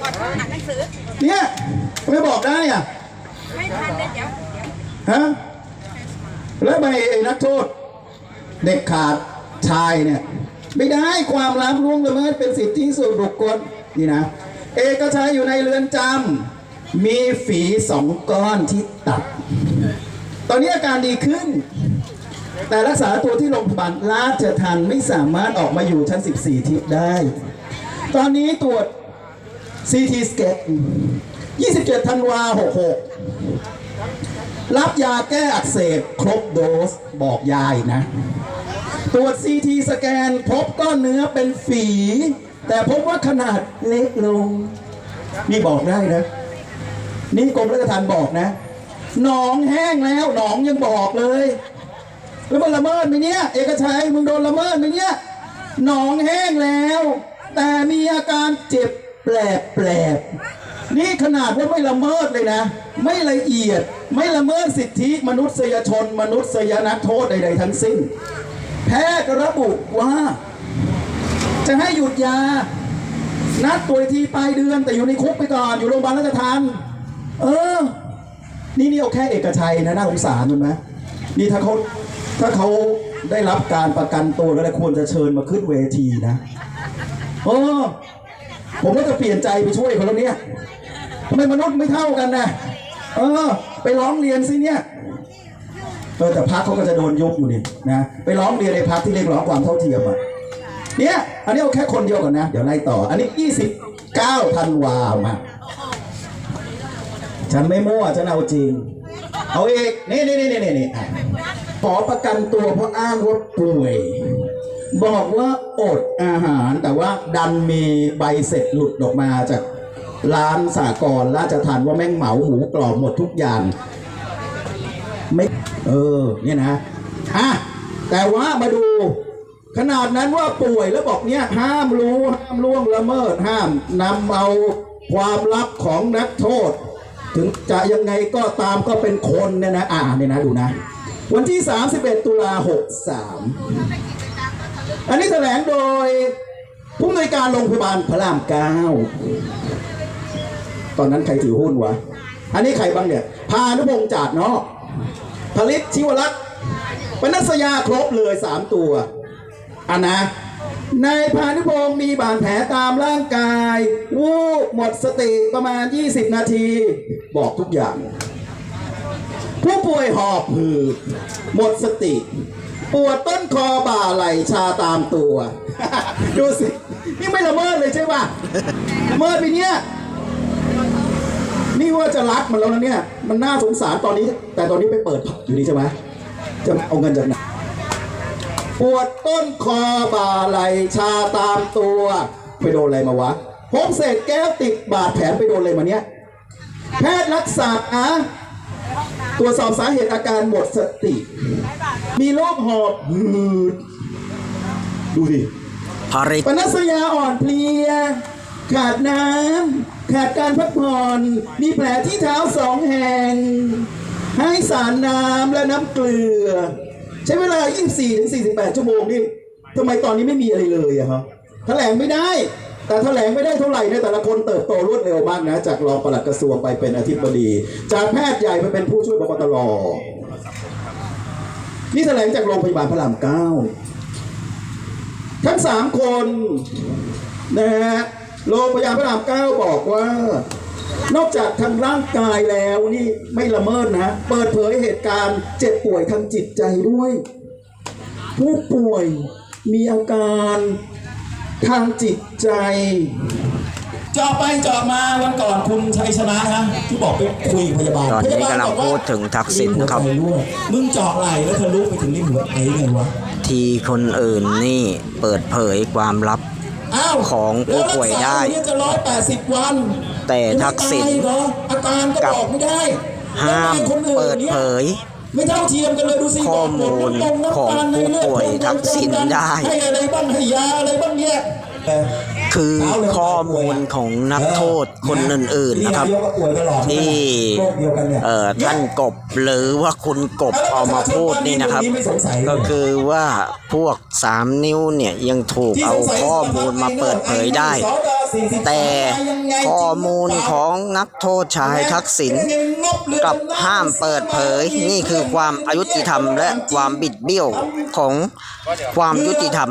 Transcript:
ก่อนอ่านหนังสือ เนี่ยไม่บอกได้อะ ไม่ทันเลยเดี๋ยวเดี๋ยวฮะแล้วทำไมไอ้นักโทษ เด็กขาดชายเนี่ย ไม่ได้ความลับล่วงละเมิดเป็นสิทธิส่วนบุคคลนี่นะ เอกชัยอยู่ในเรือนจำมีฝีสองก้อนที่ตัดตอนนี้อาการดีขึ้น แต่รักษาตัวที่โรงพยาบาลราชทันไม่สามารถออกมาอยู่ชั้น 14 ทิศได้ ตอนนี้ตรวจ CT scan 27ธันวา66 รับยาแก้อักเสบครบโดสบอกยายนะ ตรวจ CT สแกนพบก้อนเนื้อเป็นฝี แต่พบว่าขนาดเล็กลง นี่บอกได้นะ นี่กรมราชทัณฑ์บอกนะ หนองแห้งแล้วหนองยังบอกเลย แล้วมันละเมิดไหมเนี่ย เอกชัยมึงโดนละเมิดไหมเนี่ยหนองแห้งแล้ว แต่มีอาการเจ็บ แปลบแปลบๆนี่ขนาดว่าไม่ละเมิดเลยนะ ไม่ละเอียดไม่ละเมิดสิทธิมนุษยชน มนุษยนักโทษใด ๆ ทั้งสิ้น แพทย์ระบุว่า จะให้หยุดยา นัดตัวอีกทีปลายเดือนแต่อยู่ในคุกไปก่อน อยู่โรงพยาบาลราชทัณฑ์เออ นี่นี่เอาแค่เอกชัยนะน่าสงสารถูกไหมนี่ถ้าเขาถ้าเขาได้รับการประกันตัวก็เลยควรจะเชิญมาขึ้นเวทีนะเออ ผมก็จะเปลี่ยนใจไปช่วยเขาแล้วเนี่ยทำไมมนุษย์ไม่เท่ากันนะเออ ไปร้องเรียนสิเนี่ยเออแต่พักเขาก็จะโดนยุบอยู่นี่นะไปร้องเรียนในพักที่เรียกร้องความเท่าเทียมอะเนี่ยอันนี้เอาแค่คนเดียวก่อนนะ เดี๋ยวไล่ต่อ อันนี้ 29ธันวามาฉันไม่มั่วฉันเอาจริง เอาเอกนี่นี่นี่นี่นี่ขอประกันตัวเพราะอ้างว่าป่วย บอกว่าอดอาหารแต่ว่าดันมีใบเสร็จหลุดออกมาจากร้านสากรราชทานว่าแม่งเหมาหมูกรอบหมดทุกอย่าง ไม่เออเนี่ยนะอะแต่ว่ามาดู ขนาดนั้นว่าป่วยแล้วบอกเนี่ยห้ามรู้ห้ามล่วงละเมิดห้ามนำเอาความลับของนักโทษ ถึงจะยังไงก็ตามก็เป็นคนเนี่ยนะอ่าเนี่ยนะดูนะ วันที่ 31 ตุลา63 อันนี้แถลงโดยผู้อำนวยการโรงพยาบาลพระรามเก้าตอนนั้นใครถือหุ้นวะ อันนี้ใครบ้างเนี่ย พานุพงษ์จาดเนาะผลิตชิวรักษ์ปนัสยาครบเลยสามตัวอันนะนายพานุพงศ์มีบาดแผลตามร่างกาย วูบหมดสติประมาณ 20 นาที บอกทุกอย่าง ผู้ป่วยหอบหืดหมดสติ ปวดต้นคอบ่าไหล่ชาตามตัว ดูสิ นี่ไม่ละเมิดเลยใช่ป่ะละเมิดไปเนี่ย นี่ว่าจะรักมันแล้วนะเนี่ย มันน่าสงสารตอนนี้ แต่ตอนนี้ไปเปิดผับอยู่นี่ใช่ไหมจะเอาเงินจากไหนปวดต้นคอบ่าไหล่ชาตามตัว ไปโดนอะไรมาวะพบเศษแก้วติดบาดแผลไปโดนอะไรมาเนี่ยแพทย์รักษาอะ ตรวจสอบสาเหตุอาการหมดสติ มีโรคหอบหืดดูดิผลิตปนัสยาอ่อนเพลีย ขาดน้ำขาดการพักผ่อน มีแผลที่เท้าสองแห่ง ให้สารน้ำและน้ำเกลือ ใช้เวลา 24ถึง48 ชั่วโมงนี่ทำไมตอนนี้ไม่มีอะไรเลยอะครับแถลงไม่ได้ แต่แถลงไม่ได้เท่าไหร่เนี่ยแต่ละคนเติบโตรวดเร็วมากนะ จากรองปลัดกระทรวงไปเป็นอธิบดี จากแพทย์ใหญ่ไปเป็นผู้ช่วยบกตรนี่แถลงจากโรงพยาบาลพระรามเก้าทั้งสามคนนะฮะโรงพยาบาลพระรามเก้าบอกว่า นอกจากทางร่างกายแล้วนี่ไม่ละเมิดนะ เปิดเผยเหตุการณ์เจ็บป่วยทางจิตใจด้วย ผู้ป่วยมีอาการ ทางจิตใจเจาะไปเจาะมาวันก่อนคุณชัยชนะฮะที่บอกไปคุยกับพยาบาลตอนนี้พยาบาลกำลังบอกว่าพูดถึงทักษิณนะครับลิ้นหัวใจวมึงเจาะไหล่แล้วทะลุไปถึงลิ้นหัวใจไงวะทีคนอื่นนี่เปิดเผยความลับอ้าวของผู้ป่วยได้แล้วรักษาเนี่ยจะร้อยแปดสิบวันแต่ทักษิณไม่ตายเหรออาการก็กับบอกไม่ได้ห้ามแล้วทำไคนอื่นเปิดนี่เผย ไม่เท่าเทียมกันเลยดูสิข้อมูลบอกหดน้ำนมน้ำตาลของผู้ป่วยในเลือดทักษิณได้ ให้อะไรบ้างให้ยาอะไรบ้างเนี่ยคือข้อมูลของนักโทษคนอื่นๆนะครับายกก็ป่วยตลอดที่โรคเดียวกันเนี่ยเอ่อท่านกบหรือว่าคุณกบเอามาพูดนี่นะครับ ก็คือว่าพวกสามนิ้วเนี่ยยังถูกเอาข้อมูลมาเปิดเผยได้สดสแต่ข้อมูลของนักโทษชายทักษิณ กับห้ามเปิดเผยนี่คือความอายุติธรรมและความบิดเบี้ยวของความยุติธรรม